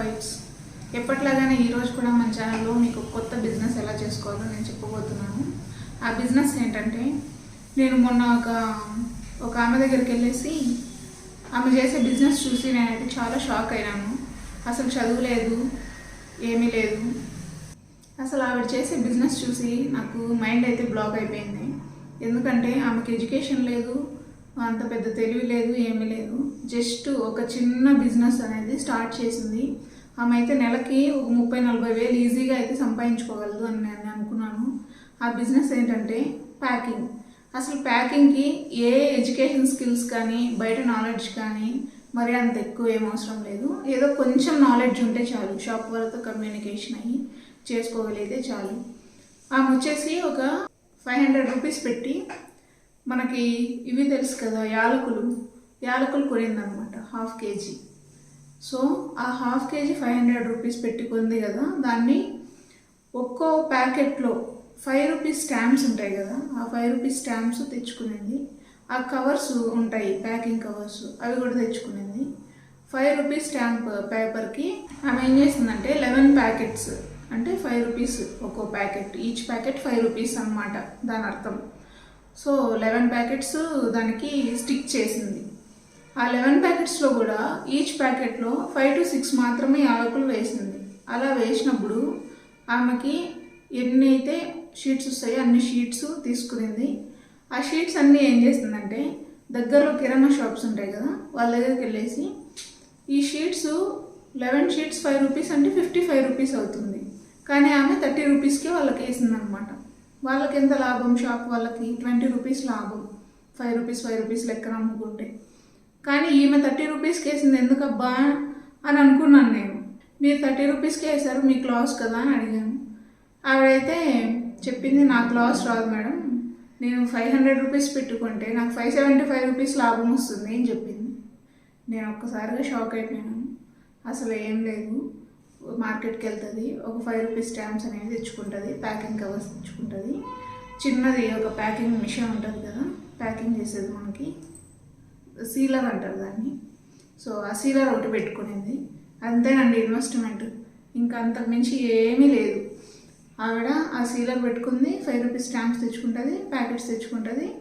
Vibes ఎప్పట్లాగానే ఈరోజు కూడా మన ఛానల్లో మీకు కొత్త బిజినెస్ ఎలా చేసుకోవాలో నేను చెప్పబోతున్నాను. ఆ బిజినెస్ ఏంటంటే నేను మొన్న ఒక ఒక ఆమె దగ్గరికి వెళ్ళేసి ఆమె చేసే బిజినెస్ చూసి నేనైతే చాలా షాక్ అయినాను. అసలు చదువు లేదు ఏమీ లేదు. అసలు ఆవిడ చేసే బిజినెస్ చూసి నాకు మైండ్ అయితే బ్లాక్ అయిపోయింది. ఎందుకంటే ఆమెకి ఎడ్యుకేషన్ లేదు అంత పెద్ద తెలివి లేదు ఏమీ లేదు. జస్ట్ ఒక చిన్న బిజినెస్ అనేది స్టార్ట్ చేసింది. ఆమె అయితే నెలకి ఒక ముప్పై నలభై వేలు ఈజీగా అయితే సంపాదించుకోగలదు అని నేను అనుకున్నాను. ఆ బిజినెస్ ఏంటంటే ప్యాకింగ్ అసలు ప్యాకింగ్కి ఏ ఎడ్యుకేషన్ స్కిల్స్ కానీ బయట నాలెడ్జ్ కానీ మరి అంత ఎక్కువ ఏం అవసరం లేదు. ఏదో కొంచెం నాలెడ్జ్ ఉంటే చాలు. షాప్ వాళ్ళతో కమ్యూనికేషన్ అయ్యి చేసుకోగలిగితే చాలు. ఆమె వచ్చేసి ఒక ఫైవ్ హండ్రెడ్ రూపీస్ పెట్టి మనకి ఇవి తెలుసు కదా యాలకులు. యాలకులు కొనిందనమాట హాఫ్ కేజీ. సో ఆ half KG five hundred rupees పెట్టుకుంది కదా దాన్ని ఒక్కో ప్యాకెట్లో ఫైవ్ రూపీస్ స్టాంప్స్ ఉంటాయి కదా ఆ ఫైవ్ రూపీస్ స్టాంప్స్ తెచ్చుకునేది. ఆ కవర్స్ ఉంటాయి ప్యాకింగ్ కవర్స్ అవి కూడా తెచ్చుకునేది. ఫైవ్ రూపీస్ స్టాంప్ పేపర్కి ఆమె ఏం చేసిందంటే లెవెన్ ప్యాకెట్స్ అంటే ఫైవ్ రూపీస్ ఒక్కో packet. Each packet five rupees అన్నమాట దాని అర్థం. సో లెవెన్ ప్యాకెట్స్ దానికి స్టిక్ చేసింది. ఆ లెవెన్ ప్యాకెట్స్లో కూడా ఈచ్ ప్యాకెట్లో ఫైవ్ టు సిక్స్ మాత్రమే యాలకులు వేసింది. అలా వేసినప్పుడు ఆమెకి ఎన్ని అయితే షీట్స్ వస్తాయో అన్ని షీట్స్ తీసుకునింది. ఆ షీట్స్ అన్నీ ఏం చేస్తుందంటే దగ్గరలో కిరాణా షాప్స్ ఉంటాయి కదా వాళ్ళ దగ్గరికి వెళ్ళేసి ఈ sheets eleven sheets five rupees అంటే ఫిఫ్టీ ఫైవ్ రూపీస్ అవుతుంది. కానీ ఆమె థర్టీ రూపీస్కే వాళ్ళకి వేసిందనమాట. వాళ్ళకి ఎంత లాభం? షాప్ వాళ్ళకి ట్వంటీ రూపీస్ లాభం. ఫైవ్ రూపీస్ ఫైవ్ రూపీస్ లెక్కన అమ్ముకుంటే. కానీ ఈమె థర్టీ రూపీస్కి వేసింది ఎందుకబ్బా? అని అనుకున్నాను నేను. మీరు థర్టీ రూపీస్కి వేసారు మీ క్లాస్ కదా అని అడిగాను. ఆవిడైతే చెప్పింది నా క్లాస్ రాదు మేడం. నేను ఫైవ్ హండ్రెడ్ రూపీస్ పెట్టుకుంటే నాకు ఫైవ్ సెవెంటీ ఫైవ్ రూపీస్ లాభం వస్తుంది అని చెప్పింది. నేను ఒక్కసారిగా షాక్ అయిపోయాను. అసలు ఏం లేదు. మార్కెట్కి వెళ్తుంది ఒక ఫైవ్ రూపీస్ స్టాంప్స్ అనేది తెచ్చుకుంటుంది. Packing covers తెచ్చుకుంటుంది. చిన్నది ఒక ప్యాకింగ్ మిషన్ ఉంటుంది కదా ప్యాకింగ్ చేసేది మనకి. సీలర్ అంటారు దాన్ని. సో ఆ సీలర్ ఒకటి పెట్టుకునేది. అంతేనండి ఇన్వెస్ట్మెంట్ ఇంకా అంతకు మించి ఏమీ లేదు. ఆవిడ ఆ సీలర్ పెట్టుకుంది ఫైవ్ రూపీస్ స్టాంప్స్ తెచ్చుకుంటుంది ప్యాకెట్స్ తెచ్చుకుంటుంది.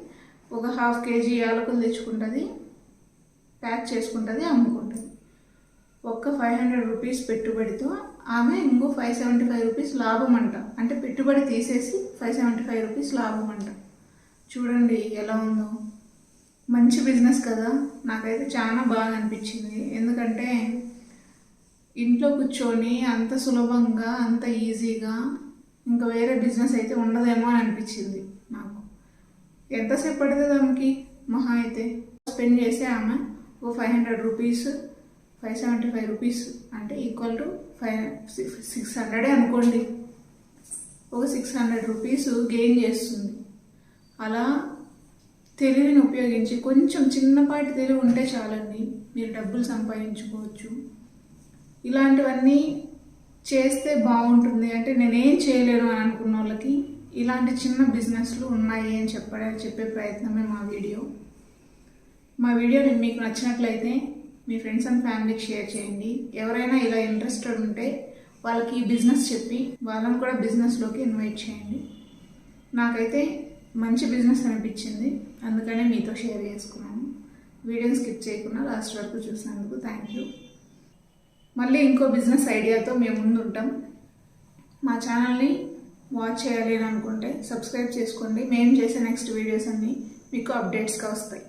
ఒక హాఫ్ కేజీ యాలకులు తెచ్చుకుంటుంది. ప్యాక్ చేసుకుంటుంది అమ్ముకుంటుంది. ఒక్క ఫైవ్ హండ్రెడ్ రూపీస్ పెట్టుబడితో ఆమె ఇంకో ఫైవ్ సెవెంటీ ఫైవ్ రూపీస్ లాభం అంట అంటే పెట్టుబడి తీసేసి ఫైవ్ సెవెంటీ ఫైవ్ రూపీస్ లాభం అంట చూడండి ఎలా ఉందో. మంచి బిజినెస్ కదా. నాకైతే చాలా బాగా అనిపించింది. ఎందుకంటే ఇంట్లో కూర్చొని అంత సులభంగా అంత ఈజీగా ఇంకా వేరే బిజినెస్ అయితే ఉండదేమో అని అనిపించింది నాకు. ఎంతసేపు పడుతుంది ఆమెకి? మహా అయితే. స్పెండ్ చేసే ఆమె ఓ five hundred rupees five seventy five rupees అంటే ఈక్వల్ టు ఫైవ్ సిక్స్ హండ్రెడే అనుకోండి. ఒక సిక్స్ హండ్రెడ్ రూపీస్ గెయిన్ చేస్తుంది. అలా తెలివిని ఉపయోగించి కొంచెం చిన్నపాటి తెలివి ఉంటే చాలండి. మీరు డబ్బులు సంపాదించుకోవచ్చు. ఇలాంటివన్నీ చేస్తే బాగుంటుంది. అంటే నేనేం చేయలేను అని అనుకున్న వాళ్ళకి ఇలాంటి చిన్న బిజినెస్లు ఉన్నాయి అని చెప్పడే చెప్పే ప్రయత్నమే మా వీడియో. మా వీడియో మీకు నచ్చినట్లయితే మీ ఫ్రెండ్స్ అండ్ ఫ్యామిలీకి షేర్ చేయండి. ఎవరైనా ఇలా ఇంట్రెస్టెడ్ ఉంటే వాళ్ళకి ఈ బిజినెస్ చెప్పి వాళ్ళని కూడా బిజినెస్లోకి ఇన్వైట్ చేయండి. నాకైతే మంచి బిజినెస్ అనిపించింది. అందుకనే మీతో షేర్ చేసుకున్నాను. వీడియోని స్కిప్ చేయకుండా లాస్ట్ వరకు చూసినందుకు థ్యాంక్ యూ మళ్ళీ ఇంకో బిజినెస్ ఐడియాతో మేము ముందు ఉంటాం మా ఛానల్ని వాచ్ చేయాలి అని అనుకుంటే సబ్స్క్రైబ్ చేసుకోండి. మేము చేసే నెక్స్ట్ వీడియోస్ అన్నీ మీకు అప్డేట్స్గా వస్తాయి.